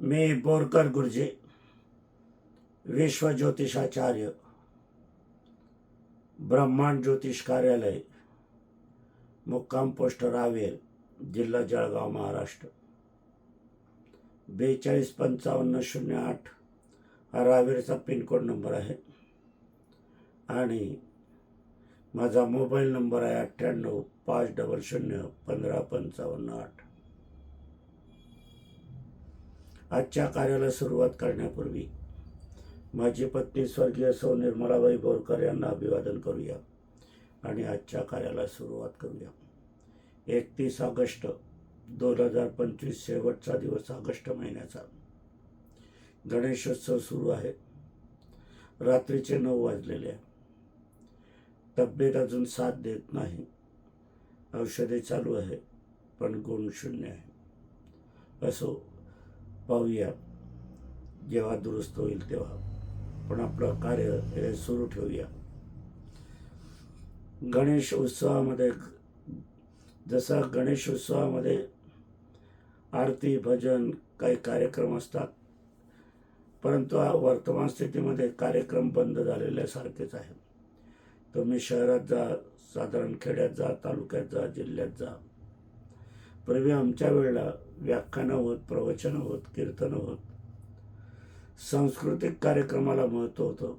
मी बोरकर गुरुजी विश्व ज्योतिषाचार्य ब्रह्मांड ज्योतिष कार्यालय मुक्काम पोस्ट रावेर जिल्हा जळगाव महाराष्ट्र. बेचाळीस पंचावन्न शून्य आठ हा रावेरचा पिनकोड नंबर आहे. आणि माझा मोबाईल नंबर आहे अठ्ठ्याण्णव पाच डबल शून्य पंधरा पंचावन्न आठ. आजच्या कार्याला सुरुवात करण्यापूर्वी माझी पत्नी स्वर्गीय सौ निर्मलाबाई बोरकर यांना अभिवादन करूया आणि आजच्या कार्याला सुरुवात करूया. एकतीस ऑगस्ट दोन हजार पंचवीस शेवटचा दिवस ऑगस्ट महिन्याचा. गणेशोत्सव सुरू आहे. रात्रीचे नऊ वाजलेले आहे. तब्येत अजून साथ देत नाही. औषधे चालू आहे पण गुण शून्य आहे. असो पाहूया. जेव्हा दुरुस्त होईल तेव्हा. पण आपलं कार्य हे सुरू ठेवूया. गणेश उत्सवामध्ये जसा गणेश उत्सवामध्ये आरती भजन काही कार्यक्रम असतात. परंतु वर्तमान स्थितीमध्ये कार्यक्रम बंद झालेल्यासारखेच आहे तुम्ही शहरात जा साधारण खेड्यात जा तालुक्यात जा जिल्ह्यात जा. पूर्वी आमच्या वेळेला व्याख्यानं होत प्रवचनं होत कीर्तनं होत. सांस्कृतिक कार्यक्रमाला महत्त्व होतं.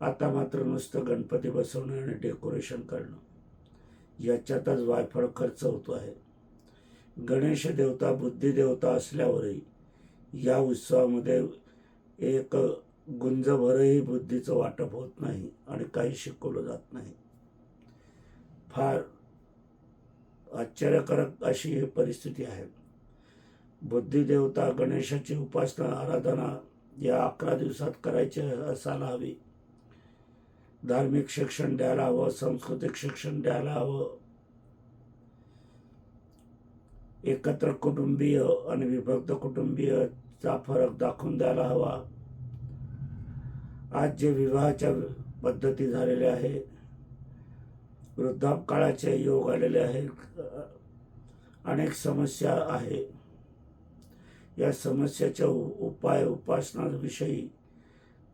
आता मात्र नुसतं गणपती बसवणं आणि डेकोरेशन करणं. याच्यातच वायफळ खर्च होतो आहे. गणेश देवता बुद्धिदेवता असल्यावरही या उत्सवामध्ये एक गुंजभरही बुद्धीचं वाटप होत नाही आणि काही शिकवलं जात नाही. फार आश्चर्यकारक अशी ही परिस्थिती आहे. बुद्धिदेवता गणेशाची उपासना आराधना या अकरा दिवसात करायची असायला हवी. धार्मिक शिक्षण द्यायला हवं सांस्कृतिक शिक्षण द्यायला हवं. एकत्र कुटुंबीय आणि विभक्त कुटुंबीयचा फरक दाखवून द्यायला हवा. आज जे विवाहाच्या पद्धती झालेल्या आहे वृद्धापकाळाचे योग आलेले आहेत. अनेक समस्या आहे. या समस्याच्या उ- उपाय उपासनाविषयी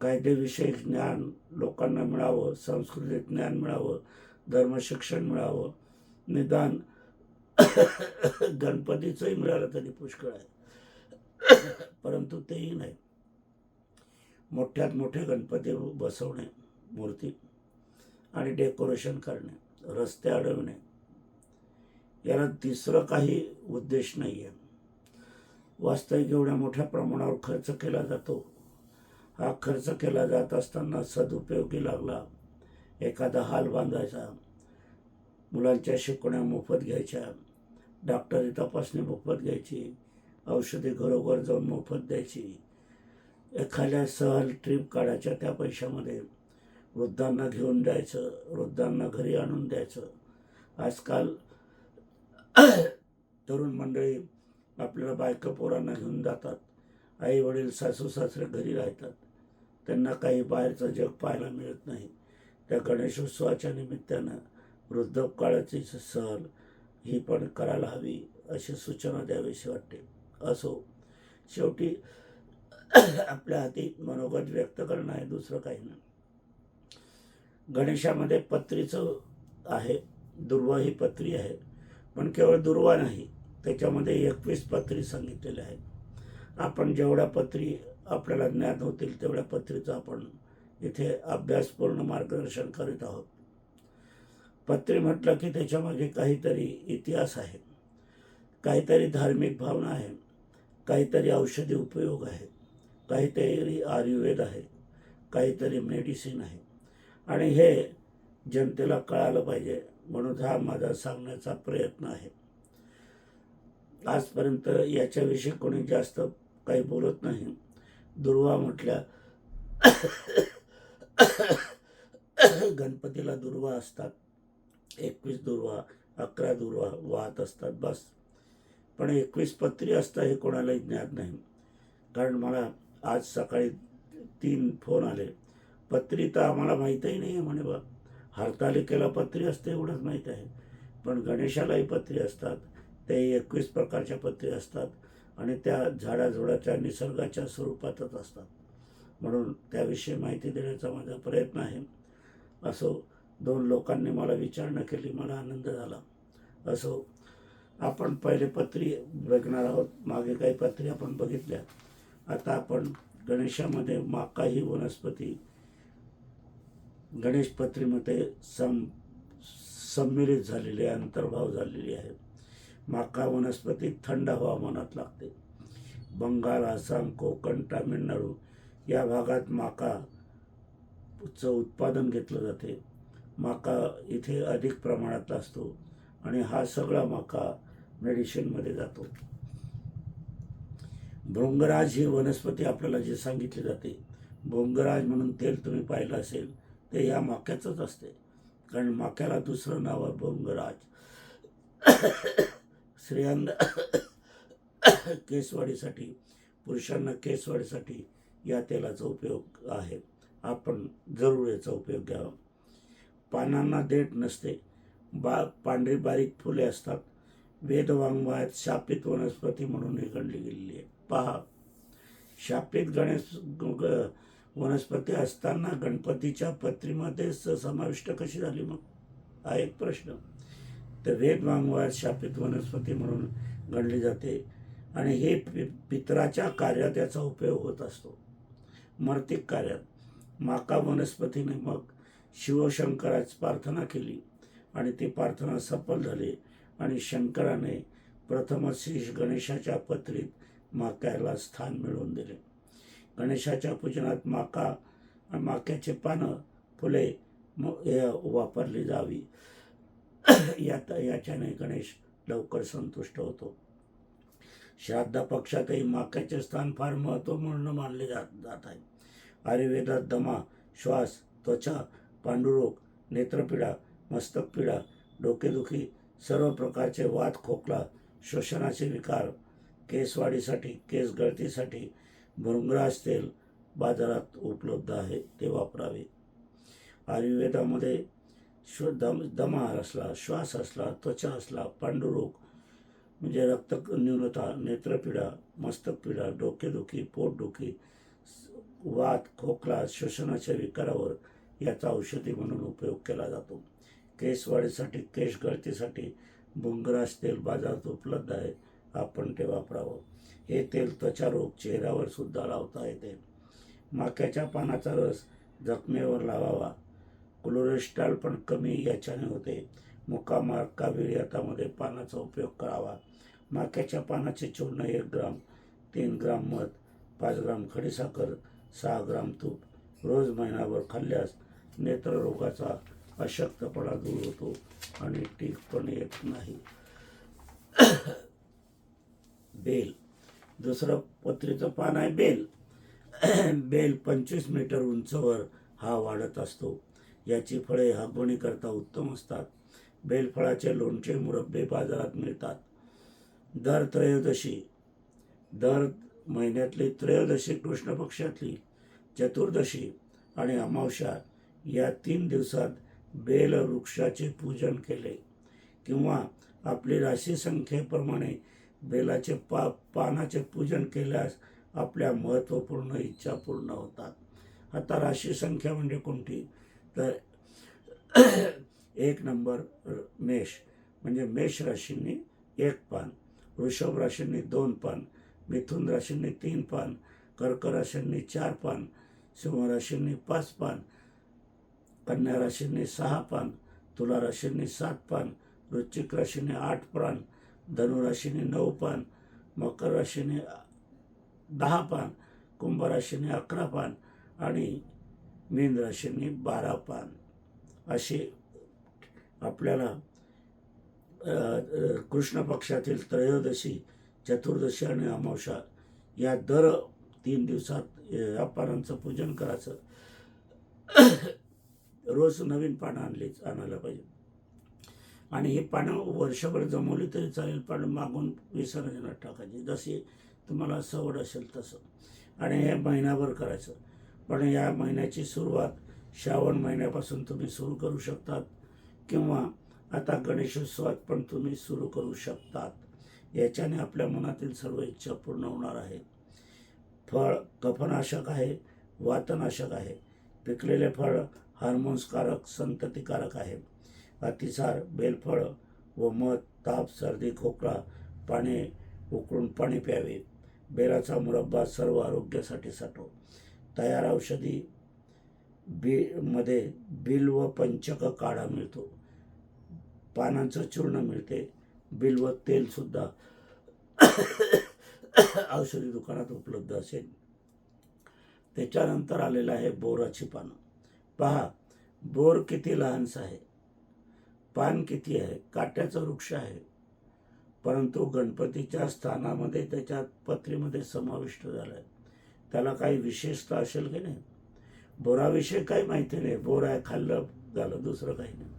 कायदेविषयक ज्ञान लोकांना मिळावं सांस्कृतिक ज्ञान मिळावं धर्मशिक्षण मिळावं निदान गणपतीचंही मिळालं तरी पुष्कळ आहे. परंतु तेही नाही. मोठ्यात मोठे गणपती बसवणे मूर्ती आणि डेकोरेशन करणे. रस्ते अडवणे. याला तिसरं काही उद्देश नाही आहे वास्तविक एवढ्या मोठ्या प्रमाणावर खर्च केला जातो. हा खर्च केला जात असताना सदुपयोगी लागला. एखादा हाल बांधायचा. मुलांच्या शिकवण्या मोफत घ्यायच्या. डॉक्टरी तपासणी मोफत घ्यायची. औषधी घरोघर जाऊन मोफत द्यायची. एखाद्या सहल ट्रिप काढायच्या त्या पैशामध्ये. वृद्धांना घेऊन जायचं वृद्धांना घरी आणून द्यायचं. आजकाल तरुण मंडळी आपल्याला बायका पोरांना घेऊन जातात. आई वडील सासू सासरे घरी राहतात. त्यांना काही बाहेरचं जग पाहायला मिळत नाही. त्या गणेशोत्सवाच्या निमित्तानं वृद्धकाळाची सहल ही पण करायला हवी अशी सूचना द्यावीशी वाटते. असो शेवटी आपल्या हाती मनोगत व्यक्त करणं आहे दुसरं काही नाही. गणेशामध्ये पत्रीचं आहे दुर्वा ही पत्री आहे पण केवळ दुर्वा नाही त्याच्यामध्ये एकवीस पत्री सांगितलेल्या आहेत. आपण जेवढ्या पत्री आपल्याला ज्ञात होतील तेवढ्या पत्रीचं आपण इथे अभ्यासपूर्ण मार्गदर्शन करीत आहोत. पत्री म्हटलं की त्याच्यामागे काहीतरी इतिहास आहे काहीतरी धार्मिक भावना आहे काहीतरी औषधी उपयोग आहे काहीतरी आयुर्वेद आहे काहीतरी मेडिसिन आहे. आणि हे जनतेला कळालं पाहिजे म्हणून हा माझा सांगण्याचा प्रयत्न आहे. आजपर्यंत याच्याविषयी कोणी जास्त काही बोलत नाही. दुर्वा म्हटल्या गणपतीला दुर्वा असतात. एकवीस दुर्वा अकरा दुर्वा वाहत असतात बस. पण एकवीस पत्री असतात हे कोणालाही ज्ञात नाही. कारण मला आज सकाळी तीन फोन आले. पत्री तर आम्हाला माहीतही नाही आहे. म्हणे बा हरतालिकेला पत्री असते एवढंच माहीत आहे. पण गणेशालाही पत्री असतात. ते एकवीस प्रकारच्या पत्री असतात आणि त्या झाडाझुडाच्या निसर्गाच्या स्वरूपातच असतात. म्हणून त्याविषयी माहिती देण्याचा माझा प्रयत्न आहे. असो दोन लोकांनी मला विचारणा केली मला आनंद झाला. असो आपण पहिले पत्री बघणार आहोत. मागे काही पत्री आपण बघितल्या. आता आपण गणेशामध्ये माका ही वनस्पती गणेश पत्रीमध्ये सम सम्मिलित झालेले अंतर्भाव झालेली आहे माका वनस्पती थंड हवामानात लागते. बंगाल आसाम कोकण तामिळनाडू या भागात माकाचं उत्पादन घेतलं जाते. माका इथे अधिक प्रमाणात असतो आणि हा सगळा माका मेडिसिनमध्ये जातो. भृंगराज ही वनस्पती आपल्याला जे सांगितली जाते. भृंगराज म्हणून तेल तुम्ही पाहिलं असेल ते या माक्याचंच असते. कारण माक्याला दुसरं नाव आहे भृंगराज स्त्रियांना केसवाडीसाठी पुरुषांना केसवाडीसाठी या तेलाचा उपयोग आहे. आपण जरूर याचा उपयोग घ्यावा. पानांना देठ नसते. बा पांढरी बारीक फुले असतात. वेदवाङ्मयात शापित वनस्पती म्हणून ही गणली गेलेली आहे. पहा. शापित गणेश ग- वनस्पती असताना गणपतीच्या पत्रीमध्ये समाविष्ट कशी झाली मग? हा एक प्रश्न. तर वेदवाङ्मयात शापित वनस्पती म्हणून गणली जाते आणि हे पि पितराच्या कार्यात याचा उपयोग होत असतो. मर्तिक कार्यात. माका वनस्पतीने मग शिवशंकराच प्रार्थना केली आणि ती प्रार्थना सफल झाली आणि शंकराने प्रथमच श्री गणेशाच्या पत्रीत माक्याला स्थान मिळवून दिले. गणेशाच्या पूजनात माका माक्याचे पानं फुले वापरली जावी. यात याच्याने गणेश लवकर संतुष्ट होतो. श्राद्ध पक्षातही माक्याचे स्थान फार महत्त्वपूर्ण मानले जात जात आहे. आयुर्वेदात दमा श्वास त्वचा पांडुरोग नेत्रपीडा मस्तकपीडा डोकेदुखी सर्व प्रकारचे वात खोकला श्वसनाचे विकार केसवाढीसाठी केस गळतीसाठी भृंगराज तेल बाजारात उपलब्ध आहे ते वापरावे. आयुर्वेदामध्ये श्व दम दमा असला श्वास असला त्वचा असला पांडुरोग म्हणजे रक्त न्यूनता नेत्रपीडा मस्तकपीडा डोकेदुखी पोटदुखी वात खोकला श्वसनाच्या विकारावर याचा औषधी म्हणून उपयोग केला जातो. केस वाढीसाठी केस गळतीसाठी भुंगराज तेल बाजारात उपलब्ध आहे. आपण ते वापरावं. हे तेल त्वचा रोग चेहऱ्यावर सुद्धा लावता येते. माक्याच्या पानाचा रस जखमेवर लावावा. कोलोरेस्ट्रॉल पण कमी याच्याने होते. मुकामार काविर्यातामध्ये पानाचा उपयोग करावा. माक्याच्या पानाचे चूर्ण एक ग्राम तीन ग्राम मध पाच ग्राम खडीसाखर सहा ग्राम तूप. रोज महिनाभर खाल्ल्यास नेत्ररोगाचा अशक्तपणा दूर होतो आणि टीक पण येत नाही. बेल. दुसरं पत्रीचं पान आहे बेल. बेल पंचवीस मीटर उंचवर हा वाढत असतो. याची फळे करता उत्तम असतात. बेलफळाचे लोणचे मुरब्बे बाजारात मिळतात. दर त्रयोदशी दर महिन्यातली त्रयोदशी कृष्ण पक्षातली चतुर्दशी आणि अमावस्या या तीन दिवसात बेल वृक्षाचे पूजन केले किंवा आपली राशी संख्येप्रमाणे बेलाचे पा पानाचे पूजन केल्यास आपल्या महत्त्वपूर्ण इच्छा पूर्ण होतात. आता राशी संख्या म्हणजे कोणती? तर एक नंबर मेष म्हणजे मेष राशींनी एक पान वृषभ राशींनी दोन पान मिथुन राशींनी तीन पान कर्क राशींनी चार पान सिंह राशींनी पाच पान कन्या राशींनी सहा पान तुला राशींनी सात पान वृश्चिक राशींनी आठ पान धनुराशीने नऊ पान मकर राशीने दहा पान कुंभ राशीने अकरा पान आणि मीन राशीने बारा पान. असे आपल्याला कृष्ण पक्षातील त्रयोदशी चतुर्दशी आणि अमावशा या दर तीन दिवसात या पानांचं पूजन करायचं. रोज नवीन पानं आणलीच आणायला पाहिजे. आणि हे पानं वर्षभर जमवली तरी चालेल पण मागून विसर्जनात टाकायची. जशी तुम्हाला सवड असेल तसं. आणि हे महिनाभर करायचं. पण या महिन्याची सुरुवात श्रावण महिन्यापासून तुम्ही सुरू करू शकतात किंवा आता गणेशोत्सवात पण तुम्ही सुरू करू शकतात. याच्याने आपल्या मनातील सर्व इच्छा पूर्ण होणार आहे. फळ कफनाशक आहे वातनाशक आहे. पिकलेले फळ हार्मोन्सकारक संततिकारक आहे. अतिसार बेलफळ व मध ताप सर्दी खोकला पाणी उकळून पाणी प्यावे. बेलाचा मुरब्बा सर्व आरोग्यासाठी साठव तयार औषधी बी मध्ये बिल व पंचक काढा मिळतो. पानांचं चूर्ण मिळते. बिल व तेलसुद्धा औषधी दुकानात उपलब्ध असेल. त्याच्यानंतर आलेलं आहे बोराची पानं. पहा बोर किती लहानसं आहे पान किती आहे काट्याचं वृक्ष आहे. परंतु गणपतीच्या स्थानामध्ये त्याच्या पत्रीमध्ये समाविष्ट झाला आहे त्याला काही विशेषता असेल की नाही? बोराविषयी काही माहिती नाही. बोर आहे खाल्लं झालं दुसरं काही नाही.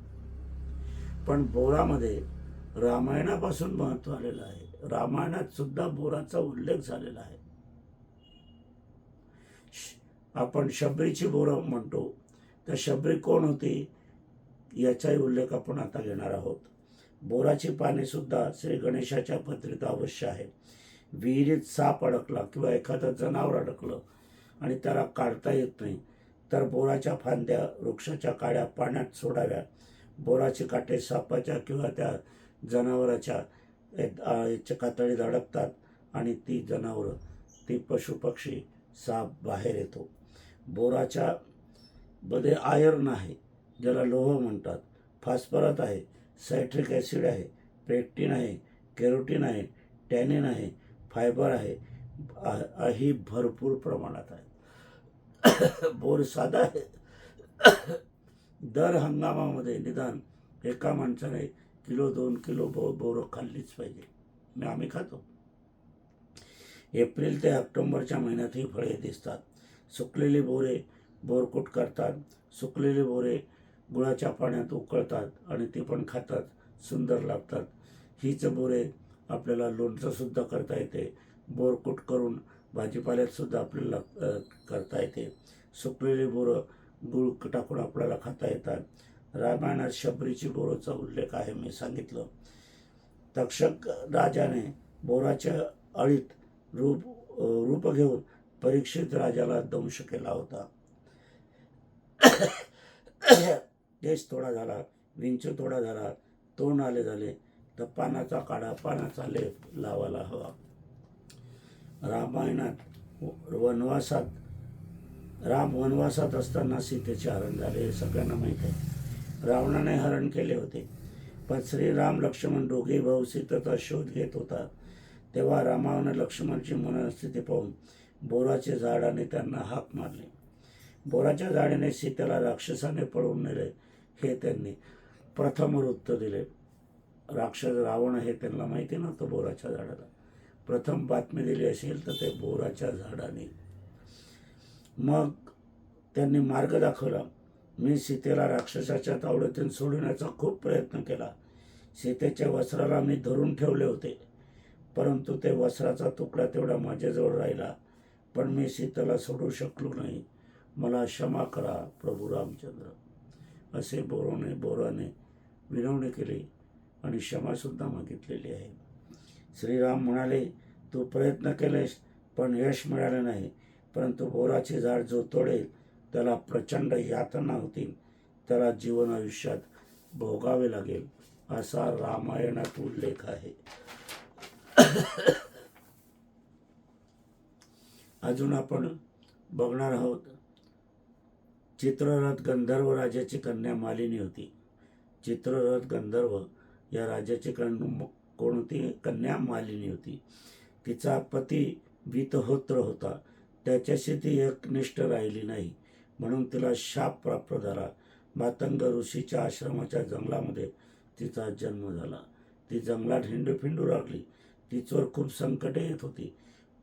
पण बोरामध्ये रामायणापासून महत्त्व आलेलं आहे. रामायणात सुद्धा बोराचा उल्लेख झालेला आहे. आपण शबरीची बोरं म्हणतो. तर शबरी कोण होती? याचाही उल्लेख आपण आता घेणार आहोत. बोराची पानेसुद्धा श्री गणेशाच्या पत्रित अवश्य आहे. विहिरीत साप अडकला किंवा एखादं जनावर अडकलं आणि त्याला काढता येत नाही तर बोराच्या फांद्या वृक्षाच्या काड्या पाण्यात सोडाव्या. बोराचे काटे सापाच्या किंवा त्या जनावराच्या याच्या कातडीत अडकतात आणि ती जनावरं ती पशुपक्षी साप बाहेर येतो. बोराच्या मध्ये आयर्न आहे. ज्याला लोह म्हणतात. फॉस्फरस आहे सायट्रिक ॲसिड आहे पेक्टिन आहे कॅरोटीन आहे टॅनिन आहे फायबर आहे ही भरपूर प्रमाणात आहे. बोर साधा आहे. दर हंगामामध्ये निदान एका माणसाने किलो दोन किलो बो बोरं खाल्लीच पाहिजे. मी आम्ही खातो. एप्रिल ते ऑक्टोंबरच्या महिन्यात ही फळे दिसतात. सुकलेली बोरे बोरकूट करतात. सुकलेले बोरे गुळाच्या पाण्यात उकळतात आणि ते पण खातात सुंदर लागतात. हीच बोरे आपल्याला लोणचंसुद्धा करता येते. बोरकूट करून भाजीपाल्यातसुद्धा आपल्याला करता येते. सुकलेली बोरं गुळ टाकून आपल्याला खाता येतात. रामायणात शबरीची बोरोचा उल्लेख आहे मी सांगितलं. तक्षक राजाने बोराच्या अळीत रूप रूप घेऊन परीक्षित राजाला दंश केला होता. देश थोडा झाला विंच थोडा झाला तोंड आले झाले तर पानाचा काढा पानाचा लेप लावायला हवा. रामायणात वनवासात राम वनवासात असताना सीतेचे हरण झाले हे सगळ्यांना माहीत आहे. रावणाने हरण केले होते पण श्रीराम लक्ष्मण दोघे भाऊ सीतेचा शोध घेत होता. तेव्हा रामाने लक्ष्मणची मनस्थिती पाहून बोराचे झाडाने त्यांना हाक मारले. बोराच्या झाडाने सीतेला राक्षसाने पळवून नेले. हे त्यांनी प्रथम वृत्त दिले. राक्षस रावण हे त्यांना माहिती नव्हतं बोराच्या झाडाला. प्रथम बातमी दिली असेल तर ते बोराच्या झाडाने. मग त्यांनी मार्ग दाखवला. मी सीतेला राक्षसाच्या तावडीतून सोडवण्याचा खूप प्रयत्न केला. सीतेच्या वस्त्राला मी धरून ठेवले होते. परंतु ते वस्त्राचा तुकडा तेवढा माझ्याजवळ राहिला. पण मी सीतेला सोडू शकलो नाही. मला क्षमा करा प्रभू रामचंद्र. असे बोरोने बोराने विनवणी केली आणि क्षमासुद्धा मागितलेली आहे. श्रीराम म्हणाले तू प्रयत्न केलेस पण यश मिळाले नाही. परंतु बोराचे झाड जो तोडेल त्याला प्रचंड यातना होतील त्याला जीवन आयुष्यात भोगावे लागेल असा रामायणात उल्लेख आहे. अजून आपण बघणार आहोत चित्ररथ गंधर्व राजाची कन्या मालिनी होती. चित्ररथ गंधर्व या राजाची कन कोणती कन्या मालिनी होती. तिचा पती वितहोत्र होता. त्याच्याशी ती एकनिष्ठ राहिली नाही. म्हणून तिला शाप प्राप्त झाला. मातंग ऋषीच्या आश्रमाच्या जंगलामध्ये तिचा जन्म झाला. ती जंगलात हिंडूफिंडू राखली. लागली तिच्यावर खूप संकटे येत होती.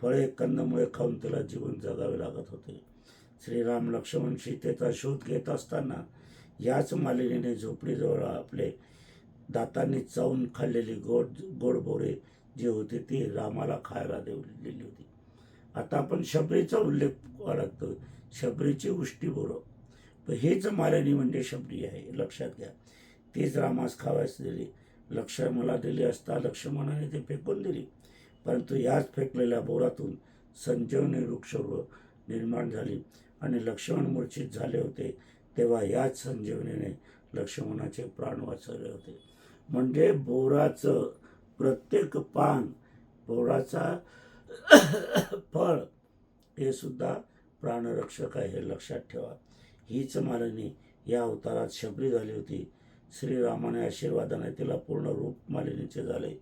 फळे कंदमुळे खाऊन तिला जीवन जगावे लागत होते. श्रीराम लक्ष्मण सीतेचा शोध घेत असताना याच मालिनीने झोपडीजवळ आपले दातांनी चावून खाल्लेली गोड गोड बोरे जी होती ती रामाला खायला देऊ दिली होती. आता आपण शबरीचा उल्लेख लागतो शबरीची उष्टी बोरं. तर हेच मालिनी म्हणजे शबरी आहे. लक्षात घ्या. तीच रामास खावायस दिली. लक्ष मला दिली असता लक्ष्मणाने ती फेकून दिली. परंतु याच फेकलेल्या बोरातून संजीवनी वृक्षव निर्माण झाली. आणि लक्ष्मण मूर्छित झाले होते तेव्हा याच संजीवनीने लक्ष्मणाचे प्राण वाचवले होते. म्हणजे बोराचं प्रत्येक पान बोराचा फळ हे सुद्धा प्राणरक्षक आहे हे लक्षात ठेवा. हीच मालिनी या अवतारात शबरी झाली होती. श्रीरामाने आशीर्वादाने तिला पूर्ण रूप मालिनीचे झाले.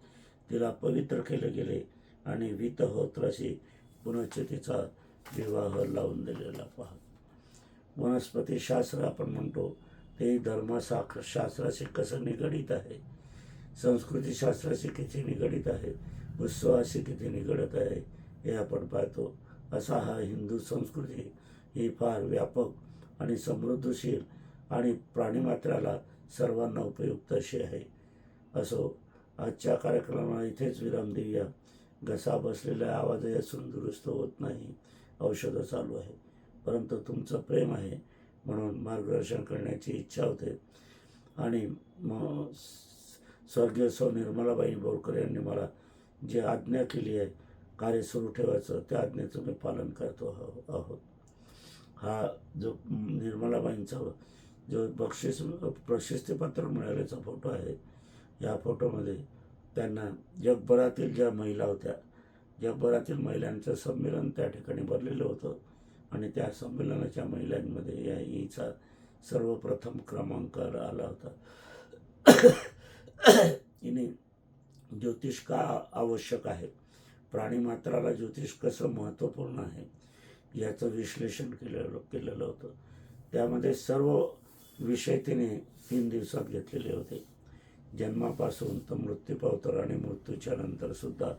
तिला पवित्र केले गेले आणि वितहोत्राशी पुनश्च तिचा विवाह लावून दिलेला पहा. वनस्पतीशास्त्र आपण म्हणतो ते धर्मशास्त्र शास्त्राशी कसं निगडित आहे? संस्कृतीशास्त्राशी किती निगडित आहे? उत्सवाशी किती निगडत आहे? हे आपण पाहतो. असा हा हिंदू संस्कृती ही फार व्यापक आणि समृद्धशील आणि प्राणीमात्राला सर्वांना उपयुक्त अशी आहे. असो आजच्या कार्यक्रमाला इथेच विराम देऊया. घसा बसलेला आवाजही असून दुरुस्त होत नाही. औषधं चालू आहे. परंतु तुमचं प्रेम आहे म्हणून मार्गदर्शन करण्याची इच्छा होते. आणि मग स्वर्गीय सौ निर्मलाबाई बोरकर यांनी मला जी आज्ञा केली आहे कार्य सुरू ठेवायचं त्या आज्ञेचं मी पालन करतो आहो- आहोत. हा जो निर्मलाबाईंचा जो बक्षीस प्रशस्तीपत्र मिळाल्याचा फोटो आहे या फोटोमध्ये त्यांना जगभरातील ज्या महिला होत्या जगभरातील महिलांचं संमेलन त्या ठिकाणी भरलेलं होतं. आणि त्या संमेलनाच्या महिलांमध्ये या हिचा सर्वप्रथम क्रमांक आला होता. हिने ज्योतिष का आवश्यक आहे? प्राणीमात्राला ज्योतिष कसं महत्त्वपूर्ण आहे? याचं विश्लेषण केलेलं केलेलं होतं. त्यामध्ये सर्व विषय तिने तीन दिवसात घेतलेले होते. जन्मापासून तर मृत्यूपावतर आणि मृत्यूच्या नंतरसुद्धा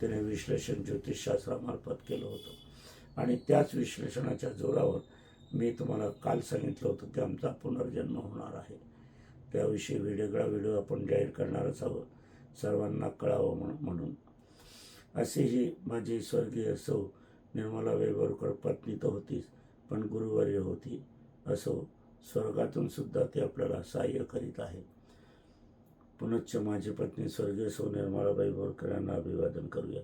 तिने विश्लेषण ज्योतिषशास्त्रामार्फत केलं होतं. आणि त्याच विश्लेषणाच्या जोरावर मी तुम्हाला काल सांगितलं होतं की आमचा पुनर्जन्म होणार आहे. त्याविषयी वेगळा व्हिडिओ आपण जाहीर करणारच हवं सर्वांना कळावं म्हण- म्हणून. अशी ही माझी स्वर्गीय सौ निर्मला वेबरकर पत्नी तर होतीच पण गुरुवर्य होती असो स्वर्गातून सुद्धा ते आपल्याला सहाय्य करीत आहे. पुनश्च माझी पत्नी स्वर्गीय सौ निर्मळाबाई बोरकर यांना अभिवादन करूया.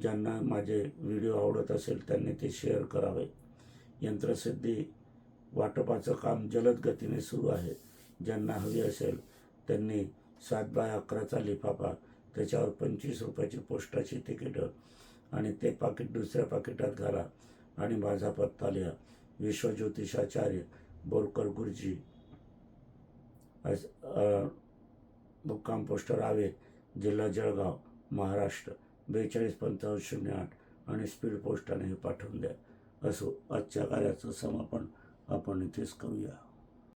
ज्यांना माझे व्हिडिओ आवडत असेल त्यांनी ते शेअर करावे. यंत्रसिद्धी वाटपाचं काम जलद गतीने सुरू आहे. ज्यांना हवी असेल त्यांनी सात बाय अकराचा लिफाफा त्याच्यावर पंचवीस रुपयाची पोस्टाची तिकीटं आणि ते पाकिट दुसऱ्या पाकिटात घाला आणि माझा पत्ता लिहा. विश्वज्योतिषाचार्य बोरकर गुरुजी. अस मुक्काम पोस्टर रावे जिल्हा जळगाव महाराष्ट्र. बेचाळीस पंचावन्न शून्य आठ आणि स्पीड पोस्टाने हे पाठवून द्या. असो आजच्या कार्याचं समापन आपण इथेच करूया.